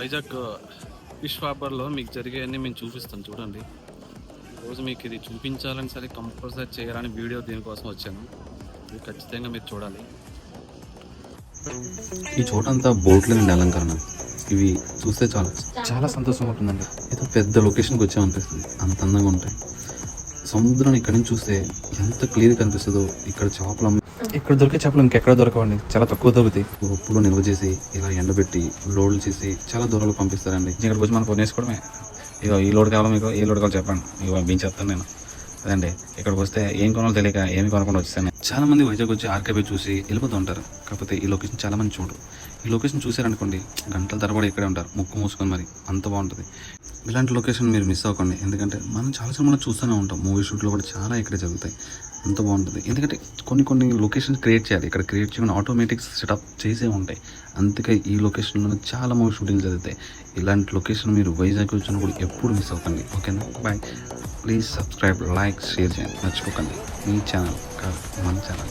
Vizag fish హార్బర్లో మీకు జరిగేవన్నీ మేము చూపిస్తాం. చూడండి. రోజు మీకు ఇది చూపించాలని సరే కంపల్సరీ చేయాలని వీడియో దీనికోసం వచ్చాను. ఇది ఖచ్చితంగా మీరు చూడాలి. ఈ చోటంతా బోట్ల నుండి అలంకరణ. ఇవి చూస్తే చాలా. చాలా సంతోషంగా ఉంటుందండి. ఏదో పెద్ద లొకేషన్కి వచ్చామనిపిస్తుంది అంత అందంగా ఉంటాయి. సముద్రం ఇక్కడి నుంచి చూస్తే ఎంత క్లియర్ కనిపిస్తుందో ఇక్కడ చేపలు అమ్మి ఇక్కడ దొరికే చేపలు ఇంకెక్కడ దొరకవండి. చాలా తక్కువ దొరుకుతాయి. ఉప్పులో నిల్వ చేసి ఇలా ఎండబెట్టి లోడ్లు చేసి చాలా దూరాలు పంపిస్తారండి. ఇక్కడికి వచ్చి మనం ఫోన్ చేసుకోవడమే ఇగో ఈ లోడ్ కావాలో మీకు? ఏ లోడ్ కావాలో చెప్పండి. ఇగో పంపించేస్తాను నేను. అదండి. ఇక్కడికి వస్తే ఏం కొనాలో తెలియక ఏమి కొనకుండా వచ్చేసాను చాలా మంది వైజాగ్ వచ్చి ఆర్కేబీ చూసి వెళ్ళిపోతూ ఉంటారు. కాకపోతే ఈ లొకేషన్ చాలా మంది చూడరు. ఈ లొకేషన్ చూసారనుకోండి గంటల తరబడి ఇక్కడే ఉంటారు ముక్కు మూసుకొని మరి అంత బాగుంటుంది. ఇలాంటి లొకేషన్ మీరు మిస్ అవ్వకండి. ఎందుకంటే మనం చాలా సినిమాలు చూస్తూనే ఉంటాం. మూవీ షూట్లో కూడా చాలా ఇక్కడే జరుగుతాయి. అంత బాగుంటుంది. ఎందుకంటే కొన్ని కొన్ని లొకేషన్స్ క్రియేట్ చేయాలి. ఇక్కడ క్రియేట్ చేయకుండా ఆటోమేటిక్ సెటప్ చేసే ఉంటాయి. అందుకే ఈ లొకేషన్లో చాలా మూవీ షూటింగ్ జరుగుతాయి. ఇలాంటి లొకేషన్ మీరు వైజాగ్ వచ్చినప్పుడు ఎప్పుడు మిస్ అవ్వకండి. ఓకేనా? Bye please subscribe like share చేయండి. మర్చిపోకండి. మీ ఛానల్ కాదు మన ఛానల్